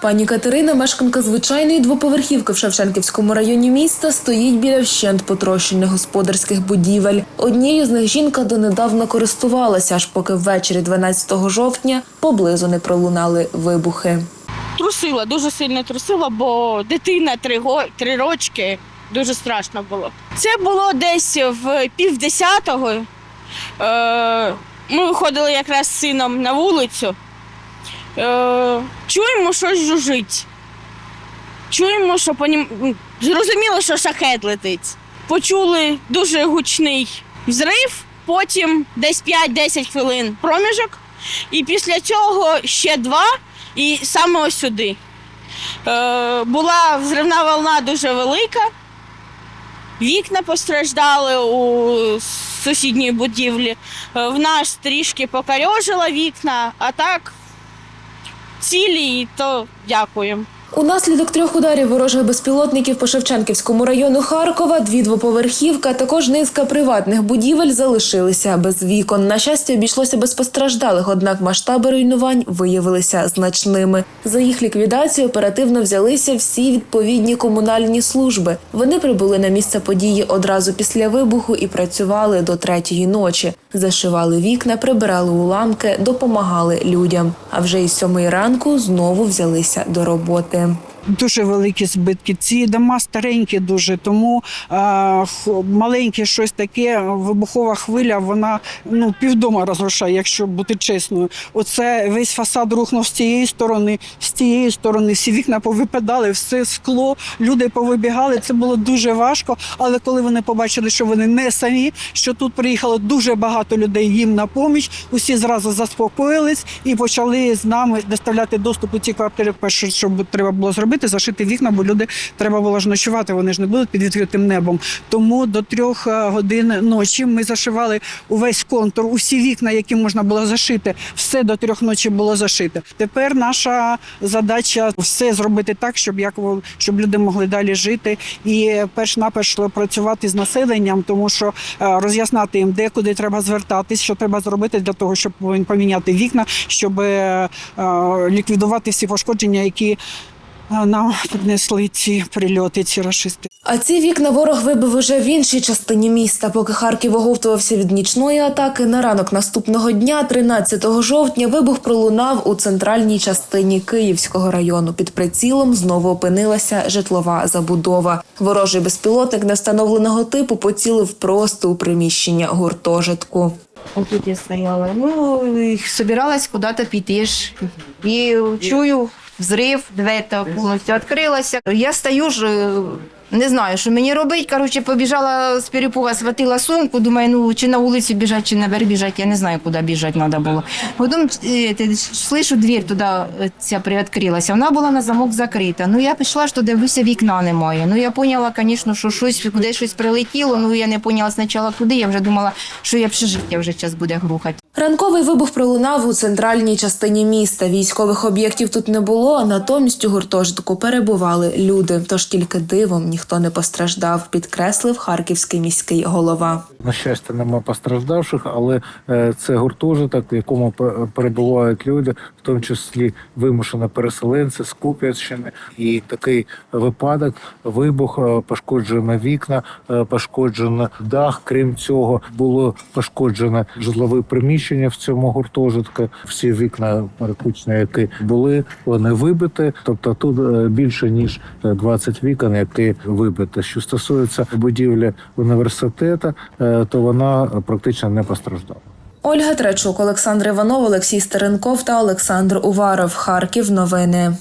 Пані Катерина, мешканка звичайної двоповерхівки в Шевченківському районі міста, стоїть біля вщент потрощених господарських будівель. Однією з них жінка донедавна користувалася, аж поки ввечері 12 жовтня поблизу не пролунали вибухи. Трусила, дуже сильно трусила, бо дитина три, го- три рочки, дуже страшно було. Це було десь в півдесятого. Е, ми виходили якраз з сином на вулицю. Е, чуємо, щось жужить. Чуємо, що по нім... зрозуміло, що шахет летить. Почули дуже гучний взрив, потім десь 5-10 хвилин проміжок, і після цього ще два, і саме ось сюди. Е, була взривна волна дуже велика. Вікна постраждали у сусідній будівлі. Е, В нас трішки покарьожила вікна, а так цілі, то дякуємо. Унаслідок трьох ударів ворожих безпілотників по Шевченківському району Харкова дві двоповерхівка, також низка приватних будівель залишилися без вікон. На щастя, обійшлося без постраждалих, однак масштаби руйнувань виявилися значними. За їх ліквідацію оперативно взялися всі відповідні комунальні служби. Вони прибули на місце події одразу після вибуху і працювали до третьої ночі. Зашивали вікна, прибирали уламки, допомагали людям. А вже із сьомої ранку знову взялися до роботи. Дуже великі збитки. Ці дома старенькі дуже, тому е, маленьке щось таке, вибухова хвиля, вона ну півдома розрушає, якщо бути чесною. Оце весь фасад рухнув з цієї сторони, з тієї сторони, всі вікна повипадали, все скло, люди повибігали. Це було дуже важко. Але коли вони побачили, що вони не самі, що тут приїхало дуже багато людей їм на поміч, усі зразу заспокоїлись і почали з нами доставляти доступ у ці квартири. Перше, що треба було зробити, зашити вікна, бо люди треба було ж ночувати. Вони ж не будуть під відкритим небом. Тому до трьох е, годин ночі ми зашивали увесь контур, усі вікна, які можна було зашити, все до трьох ночі було зашите. Тепер наша задача все зробити так, щоб як щоб люди могли далі жити, і перш наперш працювати з населенням, тому що е, роз'яснати їм, де куди треба звертатись, що треба зробити для того, щоб поміняти вікна, щоб е, ліквідувати всі пошкодження, які нам принесли ці прильоти, ці рашисти. А ці вікна ворог вибив уже в іншій частині міста. Поки Харків оговтувався від нічної атаки, на ранок наступного дня, 13 жовтня, вибух пролунав у центральній частині Київського району. Під прицілом знову опинилася житлова забудова. Ворожий безпілотник невстановленого типу поцілив просто у приміщення гуртожитку. Тут я стояла. Ну, и собиралась куда-то піти ж. І чую взрив, дверь та повністю відкрилася. Я стою ж, е, не знаю, що мені робити. Коротше, побіжала з перепуга, схватила сумку, думаю, ну чи на вулицю біжать, чи наверх біжать, я не знаю, куди біжати треба було. Потім е, слышу, двір туди е, ця приоткрилася. Вона була на замок закрита. Ну я пішла, що дивлюся, вікна немає. Ну я поняла, звісно, що щось куди щось прилетіло. Ну я не поняла спочатку куди. Я вже думала, що і общежиття вже час буде грухати. Ранковий вибух пролунав у центральній частині міста. Військових об'єктів тут не було, а натомість у гуртожитку перебували люди. Тож тільки дивом ніхто не постраждав, підкреслив харківський міський голова. На щастя, нема постраждавших, але е, це гуртожиток, в якому перебувають люди, в тому числі вимушені переселенці з Куп'янщини. І такий випадок: вибух, е, пошкоджено вікна, е, пошкоджено дах. Крім цього, було пошкоджено житлове приміщення в цьому гуртожитку. Всі вікна перекучні, які були, вони вибиті. Тобто тут е, більше ніж е, 20 вікон, які вибиті. Що стосується будівлі університету, е, то вона практично не постраждала. Ольга Тречук, Олександр Іванов, Олексій Стеренков та Олександр Уваров. Харків. Новини.